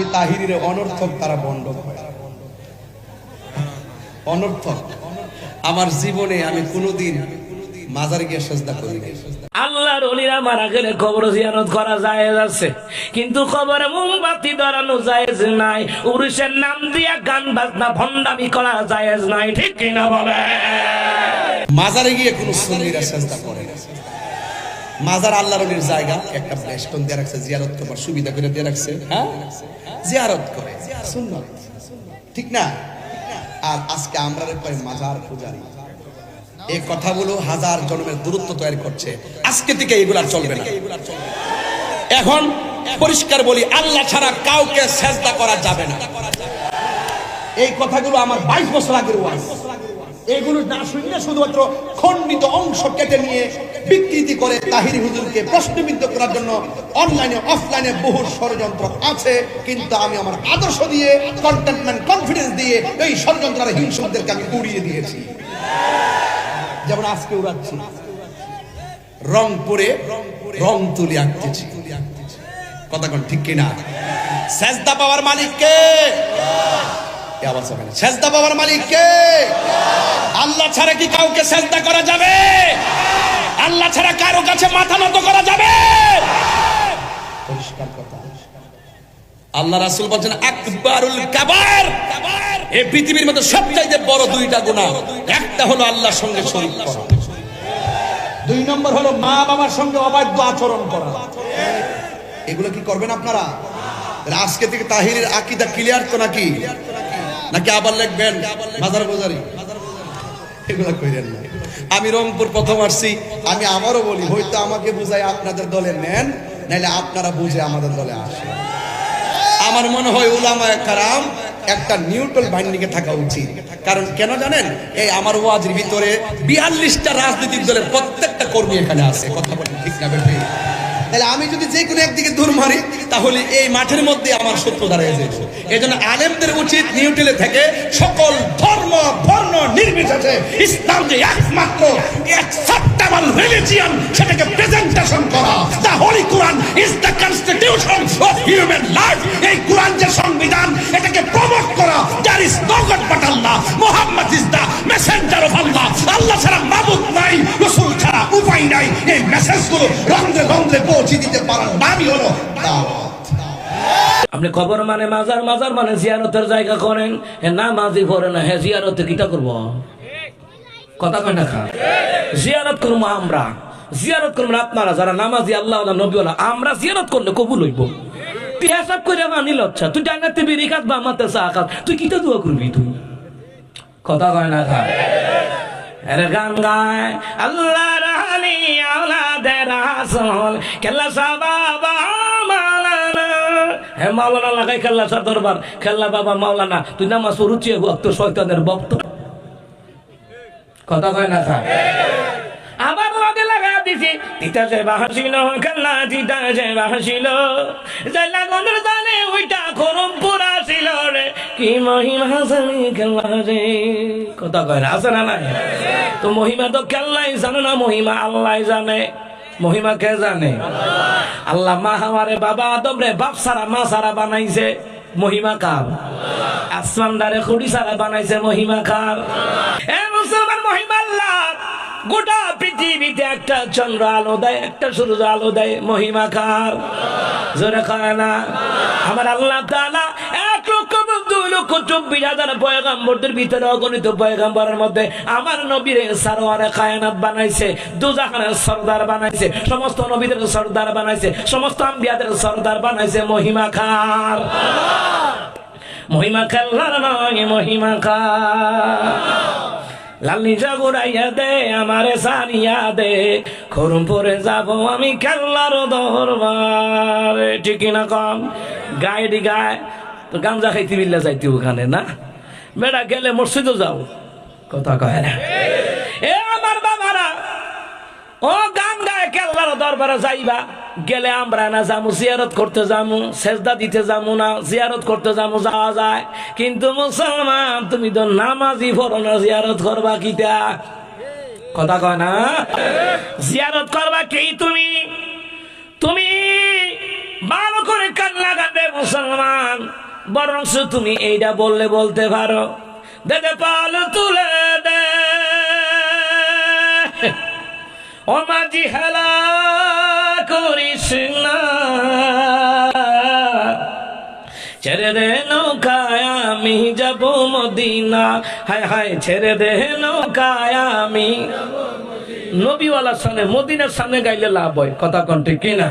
আমি তাহিরের অনর্থক তারা বন্ড করে অনর্থক। আমার জীবনে আমি কোনোদিন মাজারে গিয়ে সেজদা করিনি আল্লাহর অলিরা মারা গেলে কবর জিয়ারত করা যায় আছে। কিন্তু কবরে মোমবাতি ধরানো জায়েজ নাই। উরুষের নাম দিয়া গান বাজনা ভণ্ডামি করা জায়েজ নাই। ঠিক কিনা বলে? মাজারে গিয়ে কোনো সেজদা করে না মাজার আল্লাহর অলির জায়গা। একটা বেষ্টন দিয়ে রাখছে জিয়ারত করবার সুবিধা করে দিয়ে রাখছে হ্যাঁ? জিয়ারত করে সুন্নত। ঠিক না? আর আজকে আমরা কয় মাজার পূজারি। এই কথাগুলো হাজার জন্মের দূরত্ব তৈরি করছে। আজকে থেকে এগুলো চলবে না। এখন পরিষ্কার বলি আল্লাহ ছাড়া কাউকে সেজদা করা যাবে না। এই কথাগুলো আমার বাইশ বছর আগের ওয়াজ। এগুলো না শুনলে শুধুমাত্র খণ্ডিত অংশ কেটে নিয়ে বিকৃতি করে তাহিরি হুজুরকে প্রশ্নবিদ্ধ করার জন্য অনলাইনে, অফলাইনে বহু ষড়যন্ত্র আছে। কিন্তু আমি আমার আদর্শ দিয়ে কন্টেন্টমেন্ট কনফিডেন্স দিয়ে এই ষড়যন্ত্র আর হিংসকদেরকে আমি উড়িয়ে দিয়েছি। যেমন আজকে উড়াচ্ছি। রংপুরে রং তুলি আঁকতেছি। কথা কোন ঠিক কিনা? সেজদা পাওয়ার মালিক কে? পাওয়ার মালিক কে? আল্লাহ ছাড়া কি কাউকে সেজদা করা যাবে? আল্লাহ ছাড়া কারও কাছে মাথা নত করা যাবে পরিষ্কার কথা। আল্লাহ রাসূল বলেন আকবারুল কাবার এই পৃথিবীর মধ্যে সবচাইতে বড় দুইটা গুনাহ। একটা হলো আল্লাহর সঙ্গে শরীক করা। দুই নম্বর হলো মা বাবার সঙ্গে অবাধ্য আচরণ করা। এগুলো কি করবেন আপনারা? আজকে থেকে তাহিরের আকিদা ক্লিয়ার তো নাকি? নাকি আবার লিখবেন বাজার বাজারি এগুলো কইরেন না। আমি রংপুর প্রথম আসছি। আমি আবারও বলি, হয়তো আমাকে বুঝাই আপনাদের দলে নেন, নাইলে আপনারা বুঝে আমাদের দলে আসেন। আমার মনে হয় উলামা কারাম একটা নিউট্রাল বাহিনীকে থাকা উচিত। কারণ কেন জানেন, এই আমার ওয়াজের ভিতরে বিয়াল্লিশটা রাজনৈতিক দলের প্রত্যেকটা কর্মী এখানে আছে। কথা বলেন ঠিক না তাহলে আমি যদি যে কোনো একদিকে দূর মারি তাহলে এই মাঠের মধ্যে আমার শত্রু দাঁড়িয়ে যাবে এই জন্য আলেমদের উচিত নিউট্রেলে থেকে সকল ধর্ম, বর্ণ, নির্বিশেষে ইসলাম যে একমাত্র সেটাকে প্রেজেন্টেশন করা। Holy Quran is the constitution of human life এই কোরআন যে সংবিধান, এটাকে প্রমোট করা there is no God but Allah Muhammad is the messenger of Allah Allah ছাড়া মাবুদ নাই, রাসূল উপায় নাই। এই মেসেজগুলো রন্ধ্রে রন্ধ্রে পৌঁছে দিতে পারার নামই হলো আপনি খবর মানে মাজার মাজার মানে জিয়ারতের জায়গা করেন না মাঝি পড়ে না, হে জিয়ারতে কিটা করব? কথা কয় না জিয়ারত করব আমরা, জিয়ারত করব আপনারা, যারা নামাজি আল্লাহ নবী আমরা জিয়ারত করলে কবুল হইব। তুই হিসাব করে মানি লচ্ছা তুই জানাতে বেরিয়ে খাত বা আমাতে চা খাত তুই কিটা দোয়া করবি তুই? কথা কয় না খা এর গান গায়, আল্লাহ আওলাদের রাসূল কেল্লা সাবাবা মাওলানা, লাগাই সার দরবার। বাবা মাওলানা, তুই শয়তানের কথা কয় না খেলা জানে ওইটা রে। কি মহিমা খেলা রে। কথা কয় তো মহিমা তো খেললাই জানে না, মহিমা আল্লাহ জানে। মহিমা কে জানে? আল্লাহ মা আমারে বাবা আদম রে বাপ সারা, মা সারা বানাইছে মহিমা কার? আসমান দারে খুড়ি সারা বানাইছে মহিমা কার? এ মুসলমান মহিমা আল্লাহ, গোটা পৃথিবীতে একটা চন্দ্র আলো দেয়, একটা সূর্য আলো দেয় মহিমা কার? জোরে খায় না? আমার আল্লাহ তাআলা লক্ষ চব্বিশ হাজার পয়গাম্বরদের ভিতরে অগণিত পয়গাম্বরের মধ্যে আমার বানাইছে সমস্ত নবীদের সর্দার বানাইছে, সমস্ত আম্বিয়াদের সর্দার মহিমা খার মহিমা খেলার নয় মহিমা খার লালি জাগুরাইয়া দে, আমারে সারিয়া দে, খরমপুরে যাব আমি খেলার দরবারে। ঠিক না কম গায়ে গায়। তো গাঞ্জা খাইতে বিল্লা যাইতে ওখানে, না? বেড়া গেলে মসজিদও যাও। কথা কয় না? এ আমার বাবারা, ও গান গায়ে কেল্লার দরবারে যাইবা, গেলে আমরা না যামু, জিয়ারত করতে যামু, সেজদা দিতে যামু না, জিয়ারত করতে যামু, যাওয়া যায়। কিন্তু মুসলমান, তুমি তো নামাজি পড়ো না, জিয়ারত করবা কিটা? কথা কয় না? জিয়ারত করবা কি তুমি? তুমি ভালো করে কান লাগাতে মুসলমান। বরং তুমি এইটা বললে বলতে পারো। দে পাল তুলে দে। ও মাঝি হেলা করিস না। ছেড়ে দে নৌকায় আমি যাব মদিনা। হায় হায়, ছেড়ে দে নৌকায় আমি। নবীওয়ালার সামনে, মদিনার সামনে গাইলে লাভ হয়। কথা কন্টে কিনা?